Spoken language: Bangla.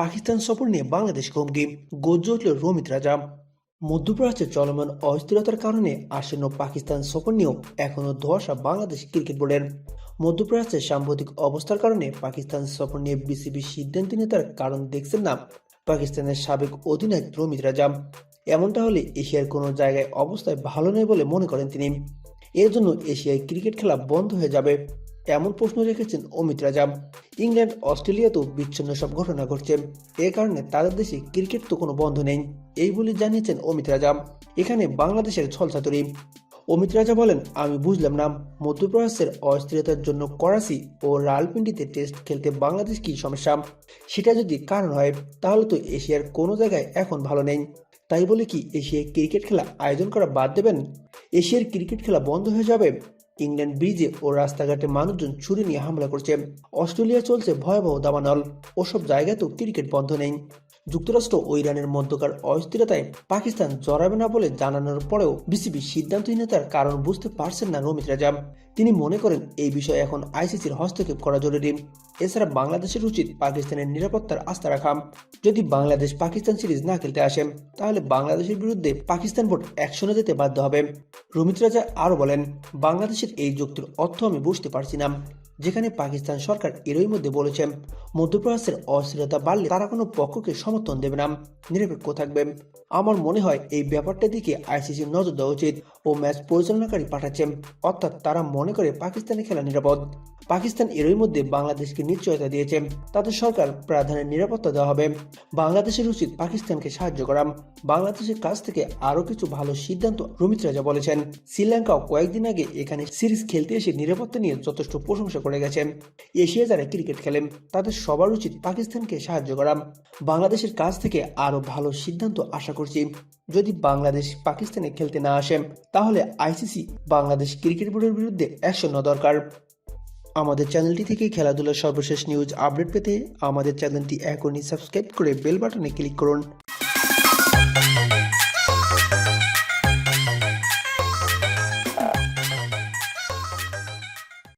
পাকিস্তান সফর নিয়ে বাংলাদেশ হুমকি গর্জে উঠল রমিত রাজা। মধ্যপ্রাচ্যে চলমান অস্থিরতার কারণে আসন্ন পাকিস্তান সফর নিয়েও এখনও ধোয়াশা বাংলাদেশ ক্রিকেট বোর্ডের। মধ্যপ্রাচ্যের সাম্প্রতিক অবস্থার কারণে পাকিস্তান সফর নিয়ে বিসিবি সিদ্ধান্ত নিয়ে তার কারণ দেখছেন না পাকিস্তানের সাবেক অধিনায়ক রমিত রাজা। এমনটা হলে এশিয়ার কোনো জায়গায় অবস্থায় ভালো নেই বলে মনে করেন তিনি। এর জন্য এশিয়ায় ক্রিকেট খেলা বন্ধ হয়ে যাবে। এমন প্রশ্ন রেখেছেন অমিত রাজা। ইংল্যান্ড অস্ট্রেলিয়াতেও বিচ্ছিন্ন সব ঘটনা ঘটছে। এ কারণে তাদের দেশে ক্রিকেট তো কোনো বন্ধ নেই, এই বলে জানিয়েছেন অমিত রাজা। এখানে বাংলাদেশের ছলছাতুরি। অমিত রাজা বলেন, আমি বুঝলাম না মধ্যপ্রাচ্যের অস্থিরতার জন্য করাচি ও রালপিন্ডিতে টেস্ট খেলতে বাংলাদেশ কি সমস্যা? সেটা যদি কারণ হয়, তাহলে তো এশিয়ার কোনো জায়গায় এখন ভালো নেই। তাই বলে কি এশিয়ায় ক্রিকেট খেলা আয়োজন করা বাদ দেবেন? এশিয়ার ক্রিকেট খেলা বন্ধ হয়ে যাবে? ইংল্যান্ড ব্রিজে ও রাস্তাঘাটে মানুষজন ছুরি নিয়ে হামলা করছে। অস্ট্রেলিয়া চলছে ভয়াবহ দাবানল। ওসব জায়গাতেও ক্রিকেট বন্ধ নেই। যুক্তরাষ্ট্র ও ইরানের মধ্যকার অস্থিরতায় পাকিস্তান জড়াবে না বলে জানানোর পরেও বিসিবি সিদ্ধান্তহীনতার কারণ বুঝতে পারছেন না রমিত রাজা তিনি মনে করেন এই বিষয়ে এখন আইসিসির হস্তক্ষেপ করা জরুরি। এছাড়া বাংলাদেশের উচিত পাকিস্তানের নিরাপত্তার আস্থা রাখা। যদি বাংলাদেশ পাকিস্তান সিরিজ না খেলতে আসে, তাহলে বাংলাদেশের বিরুদ্ধে পাকিস্তান বোর্ড অ্যাকশনে যেতে বাধ্য হবে। রমিত রাজা আরও বলেন, বাংলাদেশের এই যুক্তির অর্থ আমি বুঝতে পারছি না। যেখানে পাকিস্তান সরকার এরই মধ্যে বলেছে মধ্যপ্রাচ্যের অস্থিরতা বাড়লে তারা কোনো পক্ষকে সমর্থন দেবে না, নিরপেক্ষ থাকবে। আমার মনে হয় এই ব্যাপারটার দিকে আইসিসির নজর দেওয়া উচিত ও ম্যাচ পরিচালনাকারী পাঠাচ্ছে অর্থাৎ তারা মনে করে পাকিস্তানে খেলা নিরাপদ। পাকিস্তান এরই মধ্যে বাংলাদেশকে নিশ্চয়তা দিয়েছে। তাদের সরকার প্রাধান্যের নিরাপত্তা দেওয়া হবে। বাংলাদেশের উচিত পাকিস্তানকে সাহায্য করা। বাংলাদেশের কাছ থেকে আরও কিছু ভালো সিদ্ধান্ত রমিত রাজা বলেছেন। শ্রীলঙ্কাও কয়েকদিন আগে এখানে সিরিজ খেলতে এসে নিরাপত্তা নিয়ে যথেষ্ট প্রশংসা করে গেছে এশিয়া যারা ক্রিকেট খেলেন, তাদের সবার উচিত পাকিস্তানকে সাহায্য করা। বাংলাদেশের কাছ থেকে আরও ভালো সিদ্ধান্ত আশা করছি। যদি বাংলাদেশ পাকিস্তানে খেলতে না আসে, তাহলে আইসিসি বাংলাদেশ ক্রিকেট বোর্ডের বিরুদ্ধে অ্যাকশন নেওয়া দরকার। আমাদের চ্যানেলটি থেকে খেলাধুলার সর্বশেষ নিউজ আপডেট পেতে আমাদের চ্যানেলটি এখনই সাবস্ক্রাইব করে বেল বাটনে ক্লিক করুন।